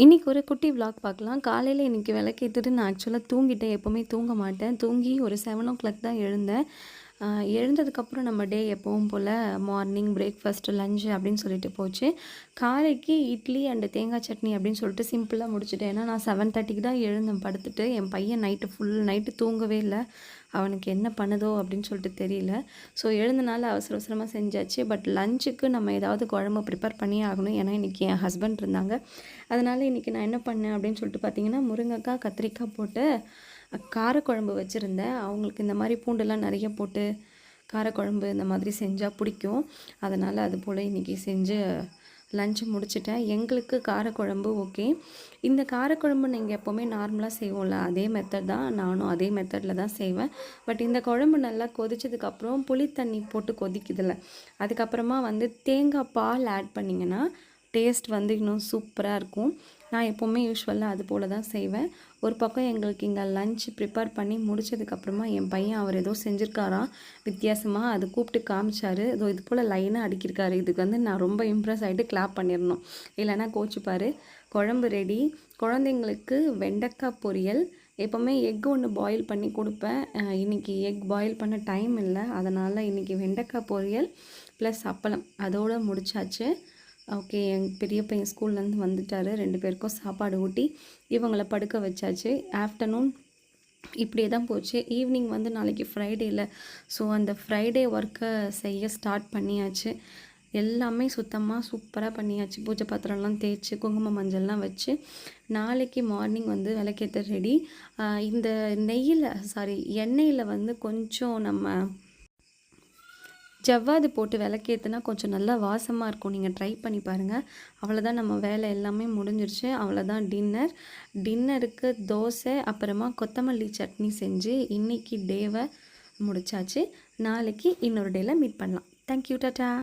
இன்றைக்கி ஒரு குட்டி விளாக் பார்க்கலாம். காலையில் இன்றைக்கி விளக்கேற்றுட்டு நான் ஆக்சுவலாக தூங்கிட்டேன். எப்போவுமே தூங்க மாட்டேன். தூங்கி ஒரு செவன் ஓ கிளாக் தான் எழுந்தேன். எழுந்ததுக்கப்புறம் நம்ம டே எப்பவும் போல் மார்னிங் பிரேக்ஃபாஸ்ட்டு லஞ்சு அப்படின்னு சொல்லிட்டு போச்சு. காலைக்கு இட்லி அண்டு தேங்காய் சட்னி அப்படின்னு சொல்லிட்டு சிம்பிளாக முடிச்சுட்டேன். ஏன்னா நான் செவன் தேர்ட்டிக்கு தான் எழுந்தேன். படுத்துட்டு என் பையன் நைட்டு ஃபுல் நைட்டு தூங்கவே இல்லை. அவனுக்கு என்ன பண்ணுதோ அப்படின்னு சொல்லிட்டு தெரியல. ஸோ எழுந்தனால அவசர அவசரமாக செஞ்சாச்சு. பட் லஞ்சுக்கு நம்ம ஏதாவது குழம்பு ப்ரிப்பேர் பண்ணியே ஆகணும். ஏன்னா இன்றைக்கி என் ஹஸ்பண்ட் இருந்தாங்க. அதனால் இன்றைக்கி நான் என்ன பண்ணேன் அப்படின்னு சொல்லிட்டு பார்த்தீங்கன்னா முருங்கைக்காய் கத்திரிக்காய் போட்டு காரக்குழம்பு வச்சுருந்தேன். அவங்களுக்கு இந்த மாதிரி பூண்டெல்லாம் நிறைய போட்டு காரக்குழம்பு இந்த மாதிரி செஞ்சால் பிடிக்கும். அதனால் அது போல் இன்றைக்கி செஞ்சு லஞ்சு முடிச்சிட்டேன். எங்களுக்கு காரக்குழம்பு ஓகே இந்த காரக்குழம்பு நீங்கள் எப்போவுமே நார்மலாக செய்வோம்ல அதே மெத்தட் தான். நானும் அதே மெத்தடில் தான் செய்வேன். பட் இந்த குழம்பு நல்லா கொதிச்சதுக்கப்புறம் புளி தண்ணி போட்டு கொதிக்குதில்ல அதுக்கப்புறமா வந்து தேங்காய் பால் ஆட் பண்ணிங்கன்னா டேஸ்ட் வந்து இன்னும் சூப்பராக இருக்கும். நான் எப்போவுமே யூஸ்வலாக அது போல் தான் செய்வேன். ஒரு பக்கம் எங்களுக்கு இங்கே லஞ்ச் ப்ரிப்பேர் பண்ணி முடிச்சதுக்கப்புறமா என் பையன் அவர் ஏதோ செஞ்சுருக்காராம். வித்தியாசமாக அது கூப்பிட்டு காமிச்சார். இதோ இது போல் லைனாக அடிக்கிருக்காரு. இதுக்கு வந்து நான் ரொம்ப இம்ப்ரெஸ் ஆகிட்டு கிளாப் பண்ணிடணும். இல்லைன்னா கோச்சுப்பார். குழம்பு ரெடி குழந்தைங்களுக்கு வெண்டைக்காய் பொரியல். எப்போவுமே எக் ஒன்று பாயில் பண்ணி கொடுப்பேன். இன்றைக்கி இன்னைக்கு எக் பாயில் பண்ண டைம் இல்லை. அதனால் இன்னைக்கு வெண்டைக்காய் பொரியல் ப்ளஸ் அப்பளம். அதோடு முடிச்சாச்சு. ஓகே என் பெரிய பையன் ஸ்கூல்லேருந்து வந்துட்டாரு. ரெண்டு பேருக்கும் சாப்பாடு ஊட்டி இவங்கள படுக்க வச்சாச்சு. ஆஃப்டர்நூன் இப்படியே தான் போச்சு. ஈவினிங் வந்து நாளைக்கு ஃப்ரைடேயில் ஸோ அந்த ஃப்ரைடே ஒர்க்கை செய்ய ஸ்டார்ட் பண்ணியாச்சு. எல்லாமே சுத்தமாக சூப்பராக பண்ணியாச்சு. பூஜை பாத்திரம்லாம் தேய்ச்சி குங்கும மஞ்சள்லாம் வச்சு. நாளைக்கு மார்னிங் வந்து விளக்கேற்ற ரெடி இந்த நெய்யில் சாரி எண்ணெயில் வந்து கொஞ்சம் நம்ம ஜவ்வாது போட்டு விளக்கேற்றுனா கொஞ்சம் நல்லா வாசமாக இருக்கும். நீங்கள் ட்ரை பண்ணி பாருங்கள் அவ்வளோதான் நம்ம வேலை எல்லாமே முடிஞ்சிருச்சு. அவ்வளோதான் டின்னர் டின்னருக்கு தோசை அப்புறமா கொத்தமல்லி சட்னி செஞ்சு இன்னைக்கு டேவை முடிச்சாச்சு. நாளைக்கு இன்னொரு டேயில் மீட் பண்ணலாம். Thank you tata